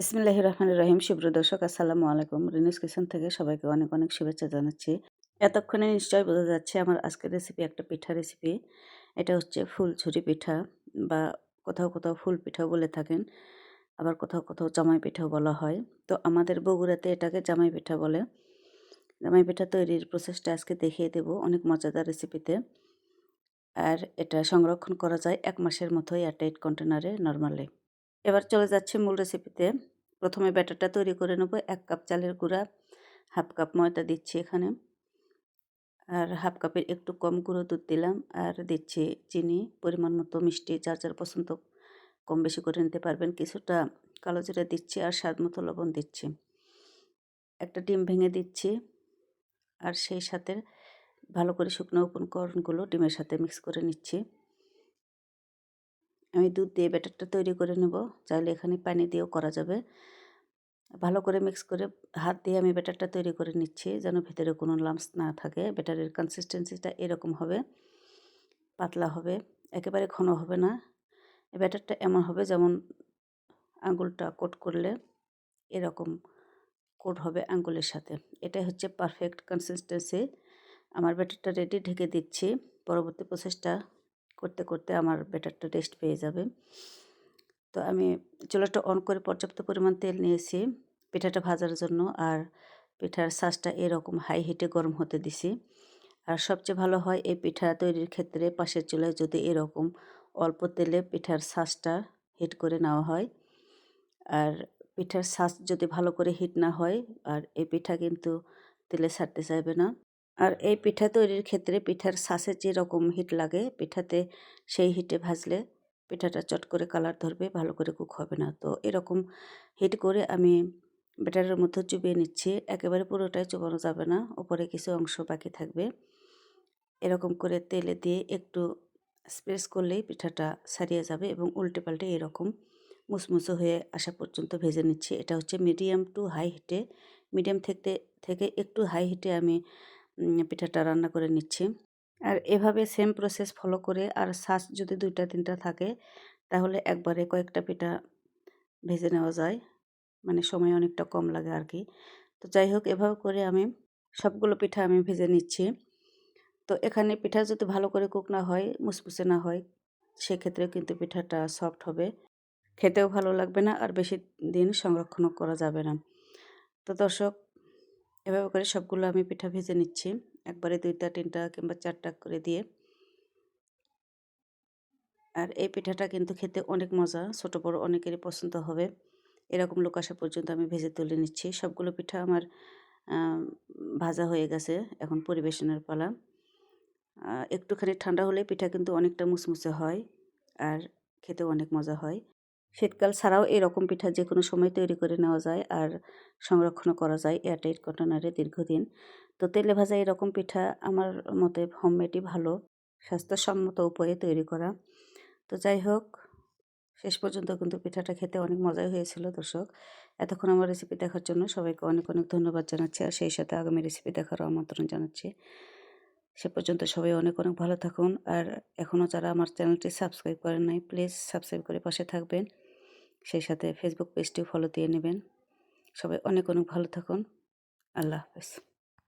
বিসমিল্লাহ রহমান রহিম। শুভ্র দর্শক, আসসালামু আলাইকুম। রিনিস কিচেন থেকে সবাইকে অনেক অনেক শুভেচ্ছা জানাচ্ছি। এতক্ষণে নিশ্চয়ই বোঝা যাচ্ছে আমার আজকের রেসিপি একটা পিঠা রেসিপি এটা হচ্ছে ফুল ঝুরি পিঠা বা কোথাও কোথাও ফুল পিঠাও বলে থাকেন, আবার কোথাও কোথাও জামাই পিঠাও বলা হয়। তো আমাদের বগুড়াতে এটাকে জামাই পিঠা বলে। জামাই পিঠা তৈরির প্রসেসটা আজকে দেখিয়ে দেব অনেক মজাদার রেসিপিতে আর এটা সংরক্ষণ করা যায় এক মাসের মতো এয়ারটাইট কন্টেনারে নর্মালি এবার চলে যাচ্ছে মূল রেসিপিতে প্রথমে ব্যাটারটা তৈরি করে নেব, এক কাপ চালের গুঁড়া হাফ কাপ ময়দা দিচ্ছি এখানে। আর হাফ কাপের একটু কম গুঁড়ো দুধ দিলাম, আর দিচ্ছি চিনি, পরিমাণ মতো মিষ্টি, যার যার পছন্দ কম বেশি করে নিতে পারবেন। কিছুটা কালো জিরা দিচ্ছি আর স্বাদ মতো লবণ দিচ্ছি। একটা ডিম ভেঙে দিচ্ছি, আর সেই সাথে ভালো করে শুকনো উপকরণগুলো ডিমের সাথে মিক্স করে নিচ্ছি। আমি দুধ দিয়ে ব্যাটারটা তৈরি করে নেব। চাইলে এখানে পানি দিয়েও করা যাবে। ভালো করে মিক্স করে হাত দিয়ে আমি ব্যাটারটা তৈরি করে নিচ্ছি যেন ভেতরে কোনো লামস না থাকে। ব্যাটারের কনসিস্টেন্সিটা এরকম হবে। পাতলা হবে। একেবারে ঘন হবে না। ব্যাটারটা এমন হবে যেমন আঙ্গুলটা কোট করলে এরকম কোট হবে আঙ্গুলের সাথে। এটাই হচ্ছে পারফেক্ট কনসিস্টেন্সি আমার ব্যাটারটা রেডি ঢেকে দিচ্ছি। পরবর্তী প্রসেসটা করতে করতে আমার ব্যাটারটা রেস্ট পেয়ে যাবে। তো আমি চুলাটা অন করে পর্যাপ্ত পরিমাণ তেল নিয়েছি, পিঠাটা ভাজার জন্য। আর পিঠার সাজটা এরকম হাই হিটে গরম হতে দিছি। আর সবচেয়ে ভালো হয় এই পিঠা তৈরির ক্ষেত্রে পাশের চুলায় যদি এরকম অল্প তেলে পিঠার সাজটা হিট করে নেওয়া হয়। আর পিঠার সাজ যদি ভালো করে হিট না হয়, আর এই পিঠা কিন্তু তেলে ছাড়তে চাইবে না। আর এই পিঠা তৈরির ক্ষেত্রে পিঠার শ্বাসে যেরকম হিট লাগে, পিঠাতে সেই হিটে ভাজলে পিঠাটা চট করে কালার ধরবে, ভালো করে কুক হবে না। তো এরকম হিট করে আমি ব্যাটারের মধ্যে চুবিয়ে নিচ্ছি, একেবারে পুরোটাই চুবানো যাবে না, ওপরে কিছু অংশ বাকি থাকবে। এরকম করে তেলে দিয়ে একটু স্প্রেস করলেই পিঠাটা সারিয়ে যাবে এবং উল্টে পাল্টে এরকম মুসমুসো হয়ে আসা পর্যন্ত ভেজে নিচ্ছি। এটা হচ্ছে মিডিয়াম টু হাই হিটে। মিডিয়াম থেকে থেকে একটু হাই হিটে আমি পিঠাটা রান্না করে নিচ্ছি। আর এভাবে সেম প্রসেস ফলো করে আর শ্বাস যদি দুইটা, তিনটা থাকে, তাহলে একবারে কয়েকটা পিঠা ভেজে নেওয়া যায়। মানে সময় অনেকটা কম লাগে আর কি তো যাই হোক, এভাবে করে আমি সবগুলো পিঠা আমি ভেজে নিচ্ছি। তো এখানে পিঠা যদি ভালো করে কুক না হয়, মুসমুসে না হয় সেক্ষেত্রে কিন্তু পিঠাটা সফট হবে। খেতেও ভালো লাগবে না আর বেশি দিন সংরক্ষণও করা যাবে না। তো দর্শক এভাবে করে সবগুলো আমি পিঠা ভেজে নিচ্ছি। একবারে দুইটা, তিনটা কিংবা চারটা করে দিয়ে। আর এই পিঠাটা কিন্তু খেতে অনেক মজা, ছোট বড় অনেকেরই পছন্দ হবে। এরকম লোক আসা পর্যন্ত আমি ভেজে তুলে নিচ্ছি। সবগুলো পিঠা আমার ভাজা হয়ে গেছে এখন পরিবেশনের পালা। একটুখানি ঠান্ডা হলে পিঠা কিন্তু অনেকটা মুসমুসে হয় আর খেতেও অনেক মজা হয়। শীতকাল ছাড়াও এরকম পিঠা যে কোনো সময় তৈরি করে নেওয়া যায় আর সংরক্ষণ করা যায় এয়ারটাইট কন্টেনারে দীর্ঘদিন। তো তেলে ভাজা এরকম পিঠা আমার মতে হোমমেডই ভালো, স্বাস্থ্যসম্মত উপায়ে তৈরি করা। তো যাই হোক, শেষ পর্যন্ত কিন্তু পিঠাটা খেতে অনেক মজাই হয়েছিল দর্শক। এতক্ষণ আমার রেসিপি দেখার জন্য সবাইকে অনেক অনেক ধন্যবাদ জানাচ্ছি আর সেই সাথে আগামী রেসিপি দেখারও আমন্ত্রণ জানাচ্ছি। সে পর্যন্ত সবাই অনেক অনেক ভালো থাকুন আর এখনও যারা আমার চ্যানেলটি সাবস্ক্রাইব করেন নাই প্লিজ সাবস্ক্রাইব করে পাশে থাকবেন। সেই সাথে ফেসবুক পেজটিও ফলো দিয়ে নেবেন। সবাই অনেক অনেক ভালো থাকুন। আল্লাহ হাফেজ।